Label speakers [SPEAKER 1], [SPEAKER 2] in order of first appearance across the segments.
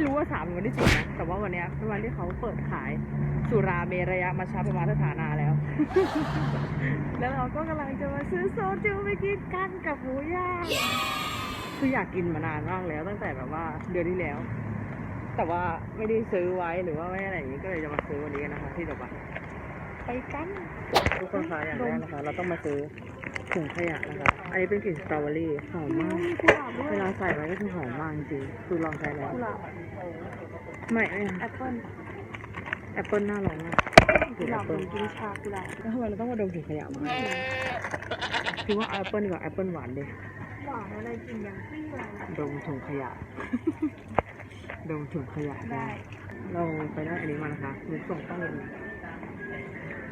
[SPEAKER 1] ไม่รู้ว่าสามวันที่สี่นะแต่ว่าวันเนี้ยเป็นวันที่เขาเปิดขายสุราเมรยะมาชาประมาณสถานาแล้ว แล้วเราก็กำลังจะมาซื้อโซจูไปกินกันกับหมูย่างคืออยากกินมานานมากแล้วตั้งแต่แบบว่าเดือนที่แล้ว แต่ว่าไม่ได้ซื้อไว้หรือว่าไม่อะไรอย่างนี้ก็เลยจะมาซื้อวันนี้กันนะคะที่ดอกบันไปกันทุกคนคะอย่างแรกนะคะ เราต้องมาซื้อ ถุงขยะนะคะอันนี้เป็นกลิ่นสตรอเบอรี่หอมมาก
[SPEAKER 2] มีกุหลาบด้วย
[SPEAKER 1] เวลาใส่ไว้ก็คือหอมมากจริงๆคือลองใช้แล้ว
[SPEAKER 2] กุหลาบ
[SPEAKER 1] ไม่ไม่
[SPEAKER 2] แอปเปิ้ล
[SPEAKER 1] แอปเปิลน่าลองมาก
[SPEAKER 2] กุหลาบผมกินชากุหลาบ
[SPEAKER 1] แล้วทำไมเราต้องมาดมถุงขยะมาคิดว่าแอปเปิลดีกว่าแอปเปิลหวานดิ
[SPEAKER 2] หวานอะไรกินอย่างที่เลย
[SPEAKER 1] ดมถุงขยะดมถุงขยะได้
[SPEAKER 2] ได้
[SPEAKER 1] เราไปได้อันนี้มานะคะคือส่งต้องเย็น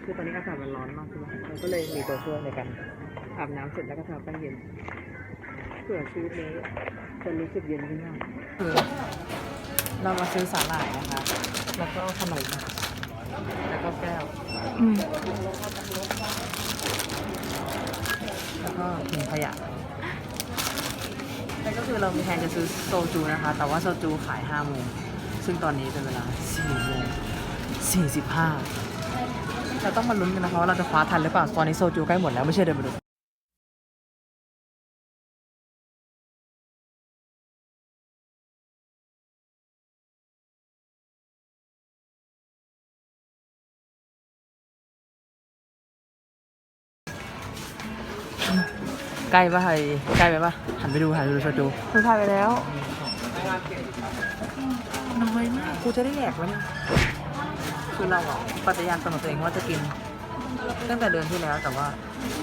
[SPEAKER 1] คือตอนนี้อากาศมันร้อนมากใช่ไหมเราก็เลยมีตัวช่วยในการ อาบน้ำเสร็จแล้วก็ทาแป้งเย็นเผื่อชีวิตนี้จะรู้สึกเย็นขึ้นมากคือเรามาซื้อสาหร่ายนะคะ แล้วก็ขนมแล้วก็แก้ว
[SPEAKER 2] อืม
[SPEAKER 1] แล้วก็ถุงขยะนั่นก็คือเรามีแผนจะซื้อโซจูนะคะ แต่ว่าโซจูขาย5โมง ซึ่งตอนนี้เป็นเวลา4โมง45เราต้องมาลุ้นกันนะคะว่าเราจะคว้าทันหรือเปล่า ตอนนี้โซจูใกล้หมดแล้วไม่ใช่เดินมาดู ใกล้ปะไฮใกล้ไปปะหันไปดูหันไปดูโซจู
[SPEAKER 2] คุณถ่ายไปแล้ว
[SPEAKER 1] น้อยมากกูจะได้แยกไว้เนี่ยคือเราอะปฏิญาณตนกับตัวเองว่าจะกิน ตั้งแต่เดือนที่แล้วแต่ว่า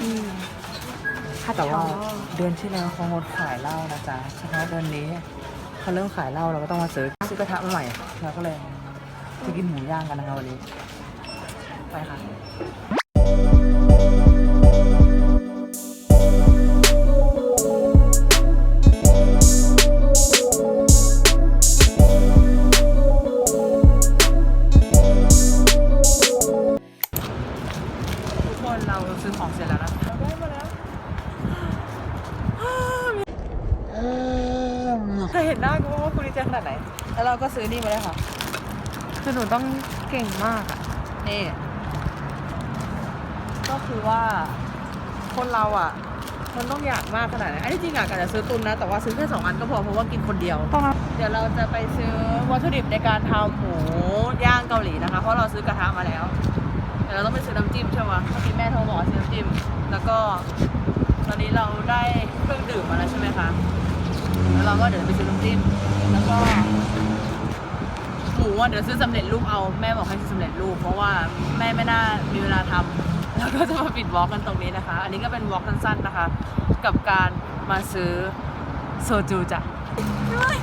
[SPEAKER 2] อืม
[SPEAKER 1] แต่ว่าเดือนที่แล้วเขางดขายเหล้านะจ๊ะเฉพาะเดือนนี้เขาเริ่มขายเหล้าเราก็ต้องมาซื้อซื้อกระทะมาใหม่เราก็เลยจะกินหมูย่างกันนะคะวันนี้ไปค่ะ คนเราซื้อของเสร็จแล้วนะคะได้มาแล้วเธอเห็นหน้ากูว่าคุณดีใจขนาดไหน แล้วเราก็ซื้อนี่มาเลยค่ะ
[SPEAKER 2] คือหนูต้องเก่งมากอะ
[SPEAKER 1] นี่ ก็คือว่าคนเราอะ มันต้องอยากมากขนาดไหนอันที่จริงอยากจะซื้อตุนนะ แต่ว่าซื้อแค่สองอันก็พอเพราะว่ากินคนเดียว
[SPEAKER 2] ต้องรับ
[SPEAKER 1] เดี๋ยวเราจะไปซื้อวัตถุดิบในการทำหมูย่างเกาหลีนะคะ เพราะเราซื้อกระทะมาแล้ว เดี๋ยวเราต้องไปซื้อน้ำจิ้มใช่ไหมเมื่อกี้แม่โทรบอกซื้อน้ำจิ้ม แล้วก็ตอนนี้เราได้เครื่องดื่มมาแล้วใช่ไหมคะ แล้วเราก็เดี๋ยวไปซื้อน้ำจิ้ม แล้วก็หมูอะเดี๋ยวซื้อสำเร็จรูปเอา แม่บอกให้ซื้อสำเร็จรูป เพราะว่าแม่ไม่น่ามีเวลาทำแล้วก็จะมาปิดวอล์กกันตรงนี้นะคะ อันนี้ก็เป็นวอล์กสั้นๆนะคะ กับการมาซื้อโซจูจ้ะเฮ้ย